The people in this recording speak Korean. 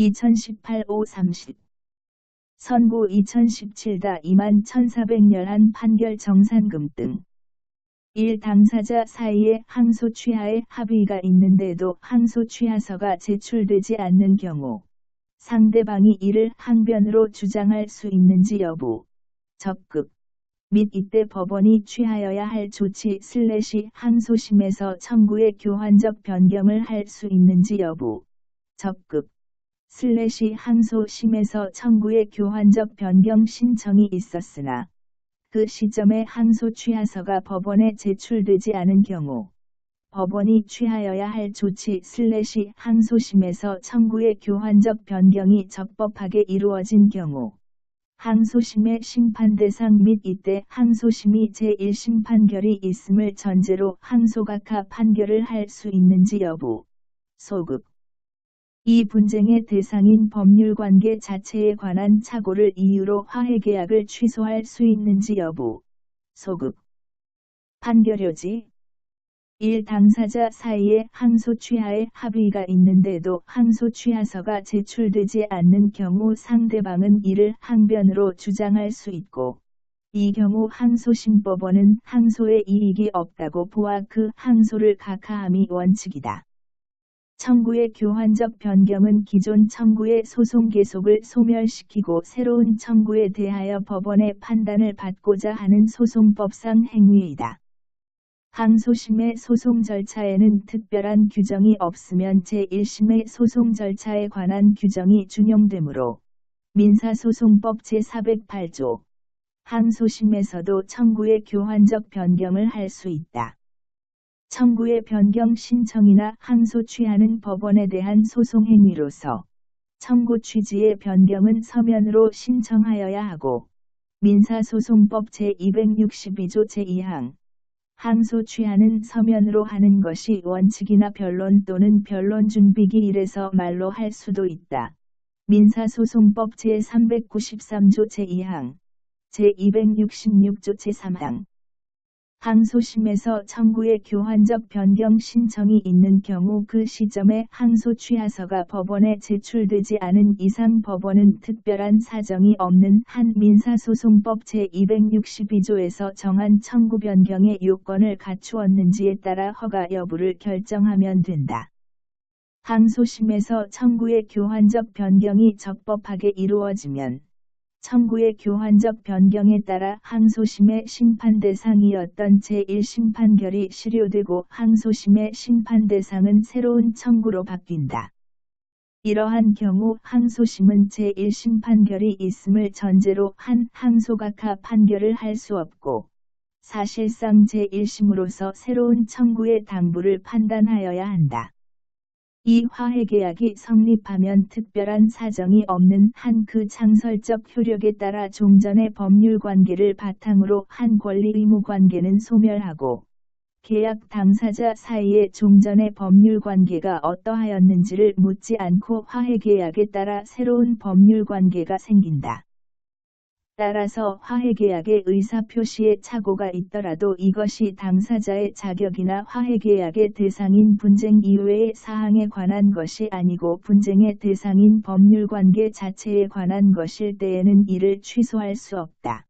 2018-530 선고 2017다 2만 1411 판결 정산금 등 1. 당사자 사이에 항소 취하의 합의가 있는데도 항소 취하서가 제출되지 않는 경우 상대방이 이를 항변으로 주장할 수 있는지 여부 적극 및 이때 법원이 취하여야 할 조치 슬래시 항소심에서 청구의 교환적 변경을 할 수 있는지 여부 적극 슬래시 항소심에서 청구의 교환적 변경 신청이 있었으나 그 시점에 항소 취하서가 법원에 제출되지 않은 경우 법원이 취하여야 할 조치 슬래시 항소심에서 청구의 교환적 변경이 적법하게 이루어진 경우 항소심의 심판 대상 및 이때 항소심이 제1심 판결이 있음을 전제로 항소각하 판결을 할 수 있는지 여부 소급 이 분쟁의 대상인 법률관계 자체에 관한 착오를 이유로 화해계약을 취소할 수 있는지 여부 소급 판결요지 1. 당사자 사이에 항소 취하의 합의가 있는데도 항소 취하서가 제출되지 않는 경우 상대방은 이를 항변으로 주장할 수 있고 이 경우 항소심법원은 항소에 이익이 없다고 보아 그 항소를 각하함이 원칙이다. 청구의 교환적 변경은 기존 청구의 소송 계속을 소멸시키고 새로운 청구에 대하여 법원의 판단을 받고자 하는 소송법상 행위이다. 항소심의 소송 절차에는 특별한 규정이 없으면 제1심의 소송 절차에 관한 규정이 준용되므로 민사소송법 제408조 항소심에서도 청구의 교환적 변경을 할 수 있다. 청구의 변경 신청이나 항소 취하는 법원에 대한 소송 행위로서 청구 취지의 변경은 서면으로 신청하여야 하고 민사소송법 제262조 제2항 항소 취하는 서면으로 하는 것이 원칙이나 변론 또는 변론 준비기 일에서 말로 할 수도 있다. 민사소송법 제393조 제2항, 제266조 제3항 항소심에서 청구의 교환적 변경 신청이 있는 경우 그 시점에 항소 취하서가 법원에 제출되지 않은 이상 법원은 특별한 사정이 없는 한 민사소송법 제262조에서 정한 청구 변경의 요건을 갖추었는지에 따라 허가 여부를 결정하면 된다. 항소심에서 청구의 교환적 변경이 적법하게 이루어지면 청구의 교환적 변경에 따라 항소심의 심판 대상이었던 제1심 판결이 실효되고 항소심의 심판 대상은 새로운 청구로 바뀐다. 이러한 경우 항소심은 제1심 판결이 있음을 전제로 한 항소각하 판결을 할 수 없고 사실상 제1심으로서 새로운 청구의 당부를 판단하여야 한다. 이 화해계약이 성립하면 특별한 사정이 없는 한 그 창설적 효력에 따라 종전의 법률관계를 바탕으로 한 권리의무관계는 소멸하고 계약 당사자 사이의 종전의 법률관계가 어떠하였는지를 묻지 않고 화해계약에 따라 새로운 법률관계가 생긴다. 따라서 화해계약의 의사표시에 착오가 있더라도 이것이 당사자의 자격이나 화해계약의 대상인 분쟁 이외의 사항에 관한 것이 아니고 분쟁의 대상인 법률관계 자체에 관한 것일 때에는 이를 취소할 수 없다.